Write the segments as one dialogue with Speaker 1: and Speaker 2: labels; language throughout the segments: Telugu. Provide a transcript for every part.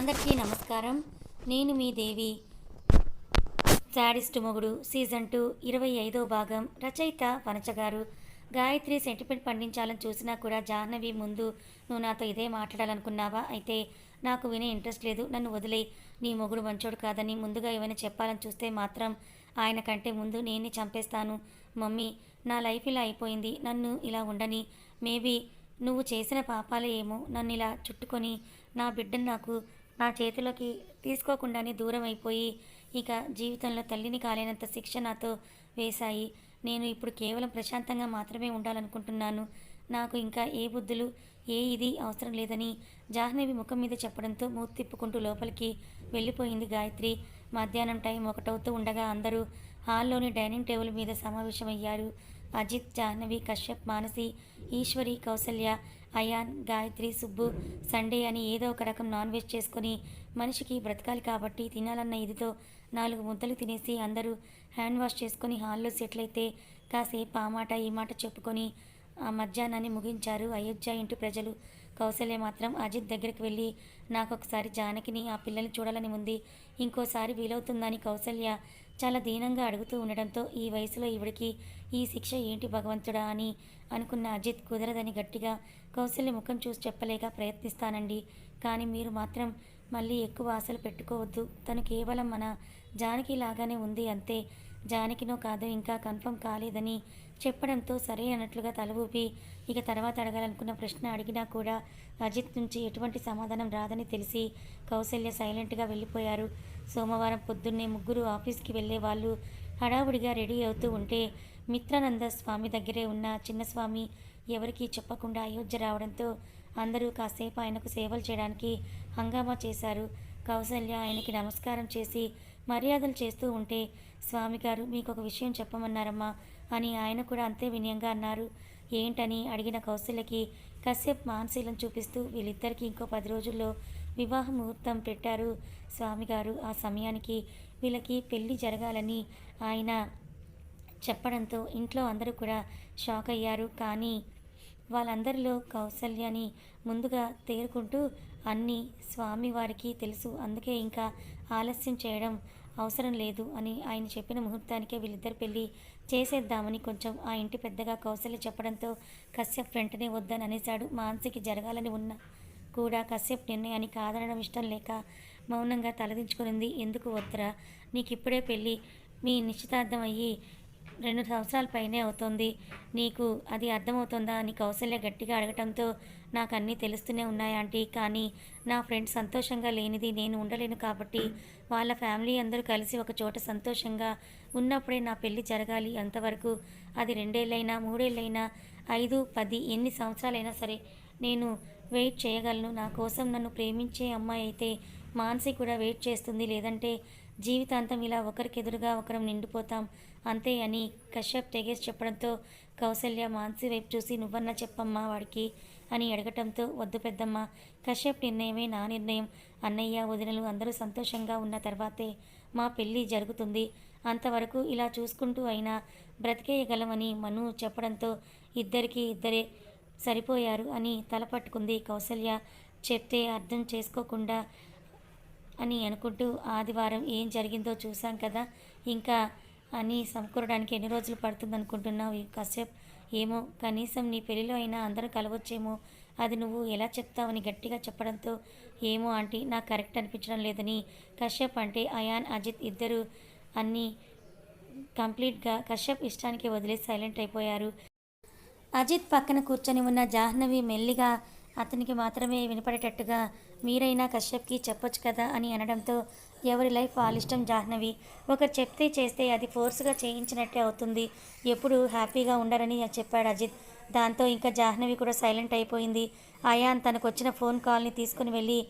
Speaker 1: అందరికీ నమస్కారం. నేను మీ దేవి శాడిస్ట్ మొగుడు సీజన్ టూ ఇరవై ఐదో భాగం. రచయిత వనచగారు గాయత్రి సెంటిమెంట్ పండించాలని చూసినా కూడా జాహ్నవి ముందు నువ్వు నాతో ఇదే మాట్లాడాలనుకున్నావా? అయితే నాకు వినే ఇంట్రెస్ట్ లేదు. నన్ను వదిలే నీ మొగుడు మంచోడు కాదని ముందుగా ఏమైనా చెప్పాలని చూస్తే మాత్రం ఆయన కంటే ముందు నేనే చంపేస్తాను. మమ్మీ నా లైఫ్ ఇలా అయిపోయింది. నన్ను ఇలా ఉండని. మేబీ నువ్వు చేసిన పాపాలే ఏమో. నన్ను ఇలా చుట్టుకొని నా బిడ్డను నాకు నా చేతిలోకి తీసుకోకుండానే దూరం అయిపోయి ఇక జీవితంలో తల్లిని కాలేనంత శిక్ష నాతో వేశాయి. నేను ఇప్పుడు కేవలం ప్రశాంతంగా మాత్రమే ఉండాలనుకుంటున్నాను. నాకు ఇంకా ఏ బుద్ధులు ఏ ఇది అవసరం లేదని జాహ్నవి ముఖం మీద చెప్పడంతో మూతి తిప్పుకుంటూ లోపలికి వెళ్ళిపోయింది గాయత్రి. మధ్యాహ్నం టైం ఒకటవుతూ ఉండగా అందరూ హాల్లోని డైనింగ్ టేబుల్ మీద సమావేశమయ్యారు. అజిత్ జాహ్నవి కశ్యప్ మానసి ఈశ్వరి కౌసల్య అయాన్ గాయత్రి సుబ్బు సండే అని ఏదో ఒక రకం నాన్ వెజ్ చేసుకొని మనిషికి బ్రతకాలి కాబట్టి తినాలన్న ఇదితో నాలుగు ముద్దలు తినేసి అందరూ హ్యాండ్ వాష్ చేసుకొని హాల్లో సెటిల్ అయితే కాసేపు ఆ మాట ఈ మాట చెప్పుకొని ఆ మధ్యాహ్నాన్ని ముగించారు. అయోధ్య ఇంటి ప్రజలు. కౌసల్య మాత్రం అజిత్ దగ్గరికి వెళ్ళి నాకు ఒకసారి జానకిని ఆ పిల్లల్ని చూడాలని ఉంది. ఇంకోసారి వీలవుతుందని కౌసల్య చాలా దీనంగా అడుగుతూ ఉండడంతో ఈ వయసులో ఈవిడికి ఈ శిక్ష ఏంటి భగవంతుడా అని అనుకున్న అజిత్ కుదరదని గట్టిగా కౌసల్య ముఖం చూసి చెప్పలేక ప్రయత్నిస్తానండి. కానీ మీరు మాత్రం మళ్ళీ ఎక్కువ ఆశలు పెట్టుకోవద్దు. తను కేవలం మన జానకి లాగానే ఉంది అంతే. జానకినో కాదో ఇంకా కన్ఫర్మ్ కాలేదని చెప్పడంతో సరే అన్నట్లుగా తల ఊపి ఇక తర్వాత అడగాలనుకున్న ప్రశ్న అడిగినా కూడా అజిత్ నుంచి ఎటువంటి సమాధానం రాదని తెలిసి కౌశల్య సైలెంట్గా వెళ్ళిపోయారు. సోమవారం పొద్దున్నే ముగ్గురు ఆఫీస్కి వెళ్ళే వాళ్ళు హడావుడిగా రెడీ అవుతూ ఉంటే మిత్రానంద స్వామి దగ్గరే ఉన్న చిన్నస్వామి ఎవరికీ చెప్పకుండా అయోధ్య రావడంతో అందరూ కాసేపు ఆయనకు సేవలు చేయడానికి హంగామా చేశారు. కౌసల్య ఆయనకి నమస్కారం చేసి మర్యాదలు చేస్తూ ఉంటే స్వామిగారు మీకు ఒక విషయం చెప్పమన్నారమ్మా అని ఆయన కూడా అంతే వినయంగా అన్నారు. ఏంటని? అడిగిన కౌశల్యకి కశ్యప్ మానశీలం చూపిస్తూ వీళ్ళిద్దరికీ ఇంకో పది రోజుల్లో వివాహ ముహూర్తం పెట్టారు. స్వామిగారు ఆ సమయానికి వీళ్ళకి పెళ్ళి జరగాలని ఆయన చెప్పడంతో ఇంట్లో అందరూ కూడా షాక్ అయ్యారు. కానీ వాళ్ళందరిలో కౌసల్యాన్ని ముందుగా తేరుకుంటూ అన్నీ స్వామివారికి తెలుసు. అందుకే ఇంకా ఆలస్యం చేయడం అవసరం లేదు అని ఆయన చెప్పిన ముహూర్తానికే వీళ్ళిద్దరు పెళ్ళి చేసేద్దామని కొంచెం ఆ ఇంటి పెద్దగా కౌశల్య చెప్పడంతో కశ్యప్ వెంటనే వద్దని అనేశాడు మానసికి జరగాలని ఉన్న కూడా కశ్యప్ నిర్ణయాన్ని కాదనడం ఇష్టం లేక మౌనంగా తలదించుకునింది. ఎందుకు వద్దురా? నీకు ఇప్పుడే పెళ్ళి. మీ నిశ్చితార్థం అయ్యి రెండు సంవత్సరాల పైనే అవుతోంది. నీకు అది అర్థమవుతుందా? అని కౌశల్య గట్టిగా అడగటంతో నాకు అన్నీ తెలుస్తూనే ఉన్నాయి ఆంటీ. కానీ నా ఫ్రెండ్ సంతోషంగా లేనిది నేను ఉండలేను కాబట్టి వాళ్ళ ఫ్యామిలీ అందరూ కలిసి ఒక చోట సంతోషంగా ఉన్నప్పుడే నా పెళ్ళి జరగాలి. అంతవరకు అది రెండేళ్ళైనా మూడేళ్ళైనా ఐదు పది ఎన్ని సంవత్సరాలైనా సరే నేను వెయిట్ చేయగలను. నా కోసం నన్ను ప్రేమించే అమ్మాయి అయితే మానసి కూడా వెయిట్ చేస్తుంది. లేదంటే జీవితాంతం ఇలా ఒకరికెదురుగా ఒకరం నిండిపోతాం. అంతే అని కశ్యప్ తెగేసి చెప్పడంతో కౌసల్య మానసి వైపు చూసి నువ్వన్నా చెప్పమ్మా వాడికి అని అడగటంతో వద్దు పెద్దమ్మ కశ్యప్ నిర్ణయమే నా నిర్ణయం. అన్నయ్య వదినలు అందరూ సంతోషంగా ఉన్న తర్వాతే మా పెళ్ళి జరుగుతుంది. అంతవరకు ఇలా చూసుకుంటూ అయినా బ్రతికేయగలమని మను చెప్పడంతో ఇద్దరికీ ఇద్దరే. సరిపోయారు అని తల పట్టుకుంది కౌసల్య. చెప్తే అర్థం చేసుకోకుండా అని అనుకుంటూ ఆదివారం ఏం జరిగిందో చూసాం కదా. ఇంకా అని సమకూరడానికి ఎన్ని రోజులు పడుతుంది అనుకుంటున్నావు ఈ కశ్యప్? ఏమో కనీసం నీ పెళ్ళిలో అయినా అందరూ కలవచ్చేమో. అది నువ్వు ఎలా చెప్తావని గట్టిగా చెప్పడంతో ఏమో ఆంటీ నాకు కరెక్ట్ అనిపించడం లేదని కశ్యప్ అంటే అయాన్ అజిత్ ఇద్దరు అన్నీ కంప్లీట్గా కశ్యప్ ఇష్టానికి వదిలేసి సైలెంట్ అయిపోయారు. అజిత్ పక్కన కూర్చొని ఉన్న జాహ్నవి మెల్లిగా అతనికి మాత్రమే వినపడేటట్టుగా మీరైనా కశ్యప్కి చెప్పొచ్చు కదా అని అనడంతో ఎవరి లైఫ్ వాళ్ళ ఇష్టం జాహ్నవి. ఒకరు చెప్తే చేస్తే అది ఫోర్స్గా చేయించినట్టే అవుతుంది. ఎప్పుడు హ్యాపీగా ఉండరని చెప్పాడు అజిత్. దాంతో ఇంకా జాహ్నవి కూడా సైలెంట్ అయిపోయింది. అయాన్ తనకు వచ్చిన ఫోన్ కాల్ని తీసుకుని వెళ్ళి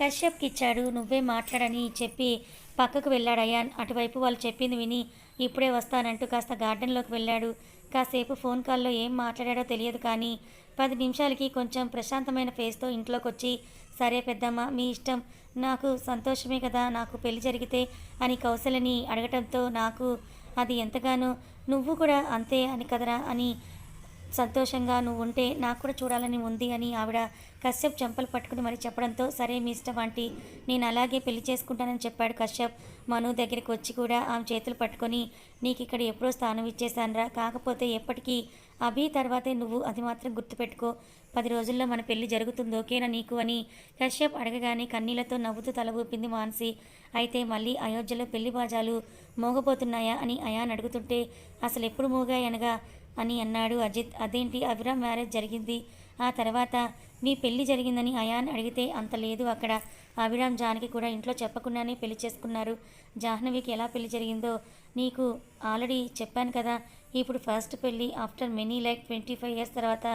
Speaker 1: కశ్యప్కి ఇచ్చాడు నువ్వే మాట్లాడని చెప్పి పక్కకు వెళ్ళాడు అయాన్. అటువైపు వాళ్ళు చెప్పింది విని ఇప్పుడే వస్తానంటూ కాస్త గార్డెన్లోకి వెళ్ళాడు. కాసేపు ఫోన్ కాల్లో ఏం మాట్లాడాడో తెలియదు కానీ పది నిమిషాలకి కొంచెం ప్రశాంతమైన ఫేస్తో ఇంట్లోకి వచ్చి సరే పెద్దమ్మ మీ ఇష్టం. నాకు సంతోషమే కదా నాకు పెళ్ళి జరిగితే అని కౌశలని అడగటంతో నాకు అది ఎంతగానో నువ్వు కూడా అంతే అని కదరా అని సంతోషంగా నువ్వు ఉంటే నాకు కూడా చూడాలని ఉంది అని ఆవిడ కశ్యప్ చెంపలు పట్టుకుని మరి చెప్పడంతో సరే మీ ఇష్టం ఆంటీ నేను అలాగే పెళ్ళి చేసుకుంటానని చెప్పాడు కశ్యప్. మను దగ్గరికి వచ్చి కూడా ఆమె చేతులు పట్టుకొని నీకు ఇక్కడ ఎప్పుడో స్థానం ఇచ్చేసానురా కాకపోతే ఎప్పటికీ అభి తర్వాతే నువ్వు అది మాత్రం గుర్తుపెట్టుకో. పది రోజుల్లో మన పెళ్ళి జరుగుతుంది ఓకేనా నీకు? అని కశ్యప్ అడగగానే కన్నీళ్ళతో నవ్వుతూ తల ఊపింది మానసి. అయితే మళ్ళీ అయోధ్యలో పెళ్ళి బాజాలు మోగబోతున్నాయా అని అయాన్ అడుగుతుంటే అసలు ఎప్పుడు మోగాయనగా అని అన్నాడు అజిత్. అదేంటి? అభిరామ్ మ్యారేజ్ జరిగింది. ఆ తర్వాత మీ పెళ్ళి జరిగిందని అయాన్ అడిగితే అంత లేదు అక్కడ. అభిరామ్ జానకి కూడా ఇంట్లో చెప్పకుండానే పెళ్ళి చేసుకున్నారు. జాహ్నవికి ఎలా పెళ్ళి జరిగిందో నీకు ఆల్రెడీ చెప్పాను కదా. ఇప్పుడు ఫస్ట్ పెళ్ళి after many like twenty five years తర్వాత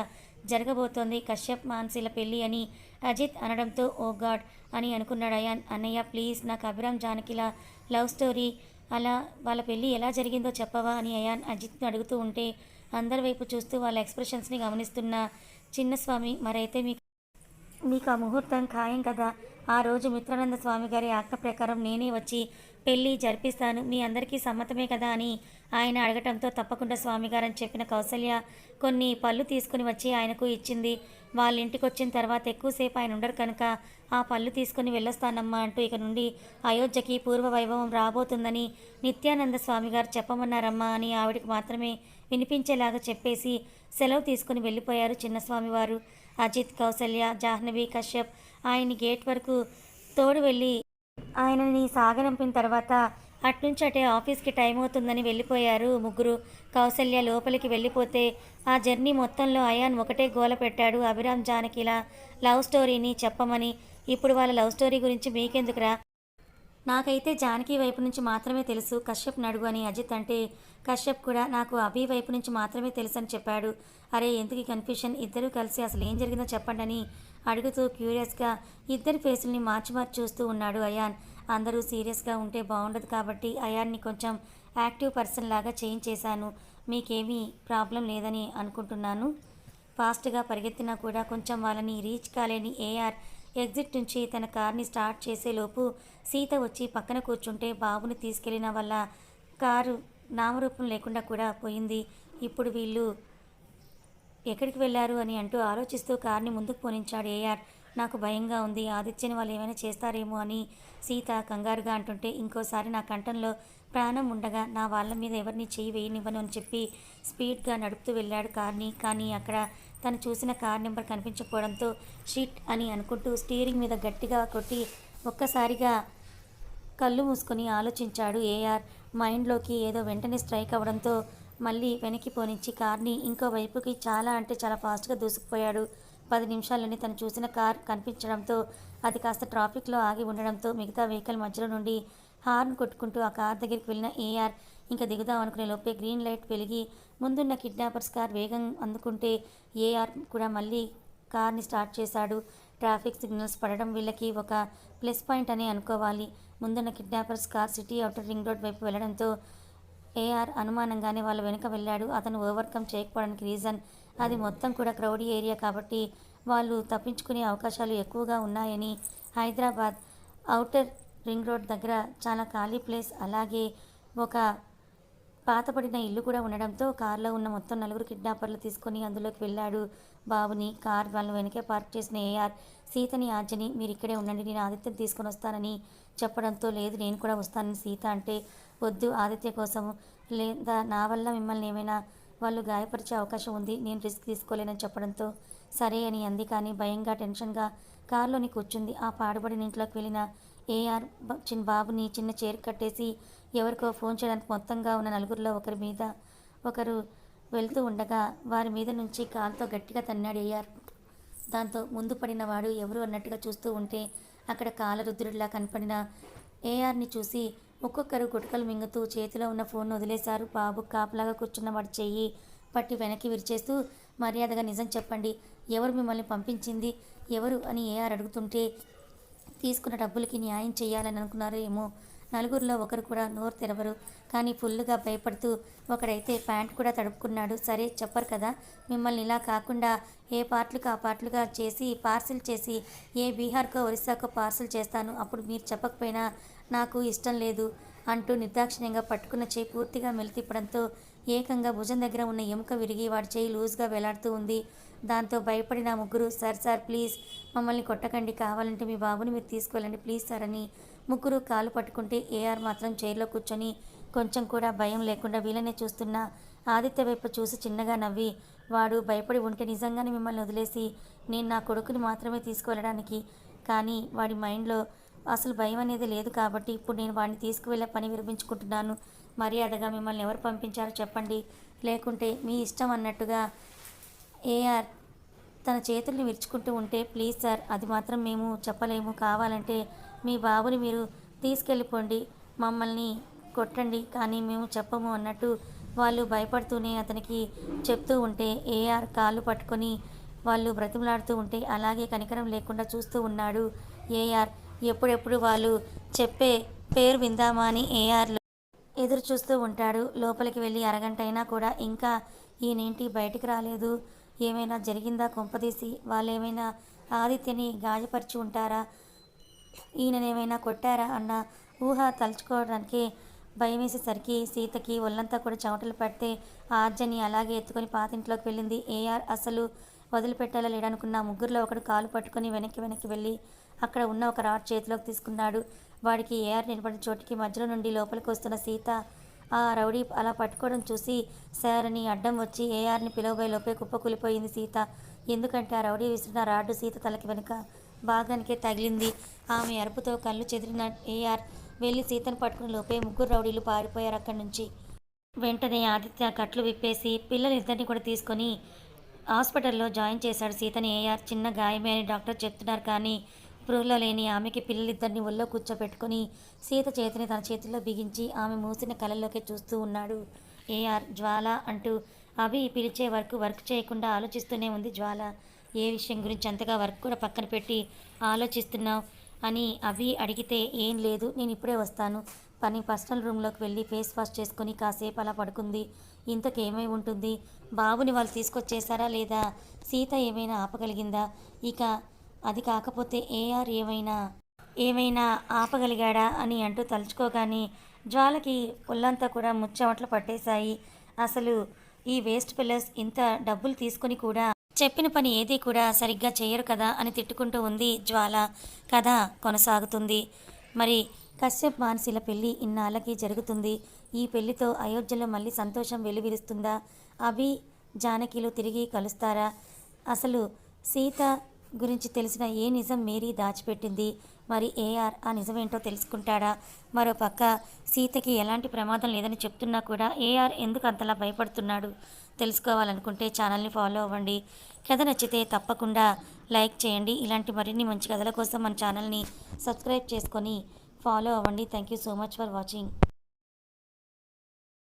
Speaker 1: జరగబోతోంది కశ్యప్ మాన్సీల పెళ్ళి అని అజిత్ అనడంతో ఓ గాడ్ అని అనుకున్నాడు అయాన్. అన్నయ్య ప్లీజ్ నాకు అభిరామ్ జానకిలా లవ్ స్టోరీ అలా వాళ్ళ పెళ్ళి ఎలా జరిగిందో చెప్పవా అని అయాన్ అజిత్ను అడుగుతూ ఉంటే అందరి వైపు చూస్తూ వాళ్ళ ఎక్స్ప్రెషన్స్ని గమనిస్తున్న చిన్నస్వామి మరైతే మీకు మీకు ఆ ముహూర్తం ఖాయం కదా? ఆ రోజు మిత్రానంద స్వామి గారి ఆజ్ఞ ప్రకారం నేనే వచ్చి పెళ్ళి జరిపిస్తాను. మీ అందరికీ సమ్మతమే కదా? అని ఆయన అడగటంతో తప్పకుండా స్వామిగారని చెప్పిన కౌసల్య కొన్ని పళ్ళు తీసుకుని వచ్చి ఆయనకు ఇచ్చింది. వాళ్ళ ఇంటికి వచ్చిన తర్వాత ఎక్కువసేపు ఆయన ఉండరు కనుక ఆ పళ్ళు తీసుకుని వెళ్ళొస్తానమ్మా అంటూ ఇక నుండి అయోధ్యకి పూర్వ వైభవం రాబోతుందని నిత్యానంద స్వామి గారు చెప్పమన్నారమ్మా అని ఆవిడకి మాత్రమే వినిపించేలాగా చెప్పేసి సెలవు తీసుకుని వెళ్ళిపోయారు చిన్నస్వామివారు. అజిత్ కౌసల్య జాహ్నవి కశ్యప్ ఆయన్ని గేట్ వరకు తోడు వెళ్ళి ఆయనని సాగనంపిన తర్వాత అట్నుంచి అటే ఆఫీస్కి టైం అవుతుందని వెళ్ళిపోయారు ముగ్గురు. కౌసల్య లోపలికి వెళ్ళిపోతే ఆ జర్నీ మొత్తంలో అయాన్ ఒకటే గోల పెట్టాడు. అభిరామ్ జానకిలా లవ్ స్టోరీని చెప్పమని ఇప్పుడు వాళ్ళ లవ్ స్టోరీ గురించి మీకెందుకురా? నాకైతే జానకి వైపు నుంచి మాత్రమే తెలుసు. కశ్యప్ నడుగు అని అజిత్ అంటే కశ్యప్ కూడా నాకు అభి వైపు నుంచి మాత్రమే తెలుసు అని చెప్పాడు. అరే ఎందుకు కన్ఫ్యూషన్ ఇద్దరూ కలిసి అసలు ఏం జరిగిందో చెప్పండి అని అడుగుతూ క్యూరియస్గా ఇద్దరి ఫేసుల్ని మార్చి మార్చి చూస్తూ ఉన్నాడు అయాన్. అందరూ సీరియస్గా ఉంటే బాగుండదు కాబట్టి అయాన్ని కొంచెం యాక్టివ్ పర్సన్ లాగా చేంజ్ చేశాను. మీకేమీ ప్రాబ్లం లేదని అనుకుంటున్నాను. ఫాస్ట్గా పరిగెత్తినా కూడా కొంచెం వాళ్ళని రీచ్ కాలేని ఏఆర్ ఎగ్జిట్ నుంచి తన కార్ని స్టార్ట్ చేసేలోపు సీత వచ్చి పక్కన కూర్చుంటే బాబుని తీసుకెళ్ళిన వల్ల కారు నామరూపం లేకుండా కూడా పోయింది. ఇప్పుడు వీళ్ళు ఎక్కడికి వెళ్ళారు అని అంటూ ఆలోచిస్తూ కార్ని ముందుకు పోనించాడు ఏఆర్. నాకు భయంగా ఉంది ఆదిత్యని వాళ్ళు ఏమైనా చేస్తారేమో అని సీత కంగారుగా అంటుంటే ఇంకోసారి నా కంఠంలో ప్రాణం ఉండగా నా వాళ్ళ మీద ఎవరిని చేయి వేయనివ్వను అని చెప్పి స్పీడ్గా నడుపుతూ వెళ్ళాడు కార్ని. కానీ అక్కడ తను చూసిన కార్ నెంబర్ కనిపించకపోవడంతో షీట్ అని అనుకుంటూ స్టీరింగ్ మీద గట్టిగా కొట్టి ఒక్కసారిగా కళ్ళు మూసుకొని ఆలోచించాడు ఏఆర్. మైండ్లోకి ఏదో వెంటనే స్ట్రైక్ అవ్వడంతో మళ్ళీ వెనక్కి పోనించి కార్ని ఇంకో వైపుకి చాలా అంటే చాలా ఫాస్ట్గా దూసుకుపోయాడు. పది నిమిషాల్లోనే తను చూసిన కార్ కనిపించడంతో అది కాస్త ట్రాఫిక్లో ఆగి ఉండడంతో మిగతా వెహికల్ మధ్యలో నుండి హార్న్ కొట్టుకుంటూ ఆ కార్ దగ్గరికి వెళ్ళిన ఏఆర్ ఇంకా దిగుదాం అనుకునే లోపే గ్రీన్ లైట్ వెలిగి ముందున్న కిడ్నాపర్స్ కార్ వేగం అందుకుంటే ఏఆర్ కూడా మళ్ళీ కార్ని స్టార్ట్ చేశాడు. ట్రాఫిక్ సిగ్నల్స్ పడడం వీళ్ళకి ఒక ప్లస్ పాయింట్ అని అనుకోవాలి. ముందున్న kidnappers car city outer ring road వైపు వెళ్ళడంతో ఏఆర్ అనుమానంగానే వాళ్ళ వెనుక వెళ్ళాడు. అతను ఓవర్కమ్ చేయకపోవడానికి రీజన్ అది మొత్తం కూడా క్రౌడీ ఏరియా కాబట్టి వాళ్ళు తప్పించుకునే అవకాశాలు ఎక్కువగా ఉన్నాయని హైదరాబాద్ అవుటర్ రింగ్ రోడ్ దగ్గర చాలా ఖాళీ ప్లేస్ అలాగే ఒక పాతపడిన ఇల్లు కూడా ఉండడంతో కారులో ఉన్న మొత్తం నలుగురు కిడ్నాపర్లు తీసుకొని అందులోకి వెళ్ళాడు బాబుని. కార్ వాళ్ళు వెనకే పార్క్ చేసిన ఏఆర్ సీతని ఆర్జని మీరు ఇక్కడే ఉండండి నేను ఆదిత్యం తీసుకొని వస్తానని చెప్పడంతో లేదు నేను కూడా వస్తానని సీత అంటే వద్దు ఆదిత్య కోసం లేదా నా వల్ల మిమ్మల్ని ఏమైనా వాళ్ళు గాయపరిచే అవకాశం ఉంది నేను రిస్క్ తీసుకోలేనని చెప్పడంతో సరే అని అంది. కానీ భయంగా టెన్షన్గా కారులోని కూర్చుంది. ఆ పాడుబడిన ఇంట్లోకి వెళ్ళిన ఏఆర్ చిన్న బాబుని చిన్న చీర కట్టేసి ఎవరికో ఫోన్ చేయడానికి మొత్తంగా ఉన్న నలుగురిలో ఒకరి మీద ఒకరు వెళ్తూ ఉండగా వారి మీద నుంచి కాలుతో గట్టిగా తన్నాడు ఏఆర్. దాంతో ముందు పడిన వాడు ఎవరు అన్నట్టుగా చూస్తూ ఉంటే అక్కడ కాలరుద్రుడిలా కనపడిన ఏఆర్ని చూసి ఒక్కొక్కరు గుటకలు మింగుతూ చేతిలో ఉన్న ఫోన్ వదిలేశారు. బాబు కాపలాగా కూర్చున్న వాడి చెయ్యి పట్టి వెనక్కి విరిచేస్తూ మర్యాదగా నిజం చెప్పండి ఎవరు మిమ్మల్ని పంపించింది ఎవరు అని ఏఆర్ అడుగుతుంటే తీసుకున్న డబ్బులకి న్యాయం చేయాలని అనుకున్నారో ఏమో నలుగురిలో ఒకరు కూడా నోరు తెరవరు. కానీ ఫుల్లుగా భయపడుతూ ఒకడైతే ప్యాంట్ కూడా తడుపుకున్నాడు. సరే చెప్పరు కదా. మిమ్మల్ని ఇలా కాకుండా ఏ పార్ట్లుగా ఆ పార్ట్లుగా చేసి పార్సిల్ చేసి ఏ బీహార్కో ఒరిస్సాకో పార్సిల్ చేస్తాను. అప్పుడు మీరు చెప్పకపోయినా నాకు ఇష్టం లేదు. అంటూ నిర్దాక్షిణ్యంగా పట్టుకున్న చేయి పూర్తిగా మెలితిప్పడంతో ఏకంగా భుజం దగ్గర ఉన్న ఎముక విరిగి వాడి చేయి లూజ్గా వేలాడుతూ ఉంది. దాంతో భయపడిన ముగ్గురు సార్ సార్ ప్లీజ్ మమ్మల్ని కొట్టకండి కావాలంటే మీ బాబుని మీరు తీసుకెళ్ళండి ప్లీజ్ సార్ అని ముగ్గురు కాలు పట్టుకుంటే ఏఆర్ మాత్రం చైర్లో కూర్చొని కొంచెం కూడా భయం లేకుండా వీళ్ళనే చూస్తున్న ఆదిత్య వైపు చూసి చిన్నగా నవ్వి వాడు భయపడి ఉంటే నిజంగానే మిమ్మల్ని వదిలేసి నేను నా కొడుకుని మాత్రమే తీసుకువెళ్ళడానికి. కానీ వాడి మైండ్లో అసలు భయం అనేది లేదు కాబట్టి ఇప్పుడు నేను వాడిని తీసుకువెళ్ళే పని విరమించుకుంటున్నాను. మర్యాదగా మిమ్మల్ని ఎవరు పంపించారో చెప్పండి. లేకుంటే మీ ఇష్టం అన్నట్టుగా ఏఆర్ తన చేతుల్ని విరుచుకుంటూ ఉంటే ప్లీజ్ సార్ అది మాత్రం మేము చెప్పలేము. కావాలంటే మీ బాబుని మీరు తీసుకెళ్ళిపోండి. మమ్మల్ని కొట్టండి. కానీ మేము చెప్పము అన్నట్టు వాళ్ళు భయపడుతూనే అతనికి చెప్తూ ఉంటే ఏఆర్ కాళ్ళు పట్టుకొని వాళ్ళు బ్రతిమలాడుతూ ఉంటే అలాగే కనికరం లేకుండా చూస్తూ ఉన్నాడు ఏఆర్. ఎప్పుడెప్పుడు వాళ్ళు చెప్పే పేరు విందామా అని ఏఆర్లో ఎదురు చూస్తూ ఉంటాడు. లోపలికి వెళ్ళి అరగంట అయినా కూడా ఇంకా ఈయనేంటి? బయటికి రాలేదు. ఏమైనా జరిగిందా? కొంపదీసి వాళ్ళు ఏమైనా ఆదిత్యని గాయపరిచి ఉంటారా? ఈయననేమైనా కొట్టారా? అన్న ఊహ తలుచుకోవడానికి భయం వేసేసరికి సీతకి ఒళ్ళంతా కూడా చెమటలు పడితే ఆర్జని అలాగే ఎత్తుకొని పాతింట్లోకి వెళ్ళింది. ఏఆర్ అసలు వదిలిపెట్టాలా లేడనుకున్న ముగ్గురులో ఒకడు కాలు పట్టుకొని వెనక్కి వెనక్కి వెళ్ళి అక్కడ ఉన్న ఒక రాడ్ చేతిలోకి తీసుకున్నాడు. వాడికి ఏఆర్ నిలబడిన చోటికి మధ్యలో నుండి లోపలికి వస్తున్న సీత ఆ రౌడీ అలా పట్టుకోవడం చూసి సార్ అని అడ్డం వచ్చి ఏఆర్ని పిలవబోయే లోపే కుప్పకూలిపోయింది సీత. ఎందుకంటే ఆ రౌడీ విసిరిన రాడ్డు సీత తలకి వెనుక భాగానికే తగిలింది. ఆమె అరుపుతో కళ్ళు చెదిరిన ఏఆర్ వెళ్ళి సీతను పట్టుకుని లోపే ముగ్గురు రౌడీలు పారిపోయారు అక్కడి నుంచి. వెంటనే ఆదిత్య కట్లు విప్పేసి పిల్లలిద్దరిని కూడా తీసుకొని హాస్పిటల్లో జాయిన్ చేశాడు సీతని. ఏఆర్ చిన్న గాయమే అని డాక్టర్ చెప్తున్నారు కానీ స్పృహలో లేని ఆమెకి పిల్లలిద్దరిని ఒళ్ళో కూర్చోబెట్టుకుని సీత చేతిని తన చేతిలో బిగించి ఆమె మూసిన కళ్ళల్లోకి చూస్తూ ఉన్నాడు. ఏఆర్ జ్వాల అంటూ అవి పిలిచే వరకు వర్క్ చేయకుండా ఆలోచిస్తూనే ఉంది జ్వాల. ఏ విషయం గురించి అంతగా వర్క్ కూడా పక్కన పెట్టి ఆలోచిస్తున్నావు? అని అవి అడిగితే ఏం లేదు నేను ఇప్పుడే వస్తాను. పని పర్సనల్ రూమ్లోకి వెళ్ళి ఫేస్ వాష్ చేసుకొని కాసేపు అలా పడుకుంది. ఇంతకేమై ఉంటుంది? బాబుని వాళ్ళు తీసుకొచ్చేసారా లేదా? సీత ఏమైనా ఆపగలిగిందా? ఇక అది కాకపోతే ఏఆర్ ఏమైనా ఏమైనా ఆపగలిగాడా అని అంటూ తలుచుకోగానే జ్వాలకి ఒళ్ళంతా కూడా ముచ్చమట్లు పట్టేశాయి. అసలు ఈ వేస్ట్ పిల్లర్స్ ఇంత డబ్బులు తీసుకొని కూడా చెప్పిన పని ఏది కూడా సరిగ్గా చేయరు కదా అని తిట్టుకుంటూ ఉంది జ్వాల. కథ కొనసాగుతుంది. మరి కశ్యప్ మానసిల పెళ్ళి ఇన్నాళ్ళకి జరుగుతుంది. ఈ పెళ్ళితో అయోధ్యలో మళ్ళీ సంతోషం వెలువిరుస్తుందా? అభి జానకిలు తిరిగి కలుస్తారా? అసలు సీత గురించి తెలిసిన ఏ నిజం మేరీ దాచిపెట్టింది? మరి ఏఆర్ ఆ నిజమేంటో తెలుసుకుంటాడా? మరో పక్క సీతకి ఎలాంటి ప్రమాదం లేదని చెప్తున్నా కూడా ఏఆర్ ఎందుకు అంతలా భయపడుతున్నాడు? తెలుసుకోవాలనుకుంటే ఛానల్ని ఫాలో అవ్వండి. కథ నచ్చితే తప్పకుండా లైక్ చేయండి. ఇలాంటి మరిన్ని మంచి కథల కోసం మన ఛానల్ని సబ్స్క్రైబ్ చేసుకొని ఫాలో అవ్వండి. Thank you so much for watching.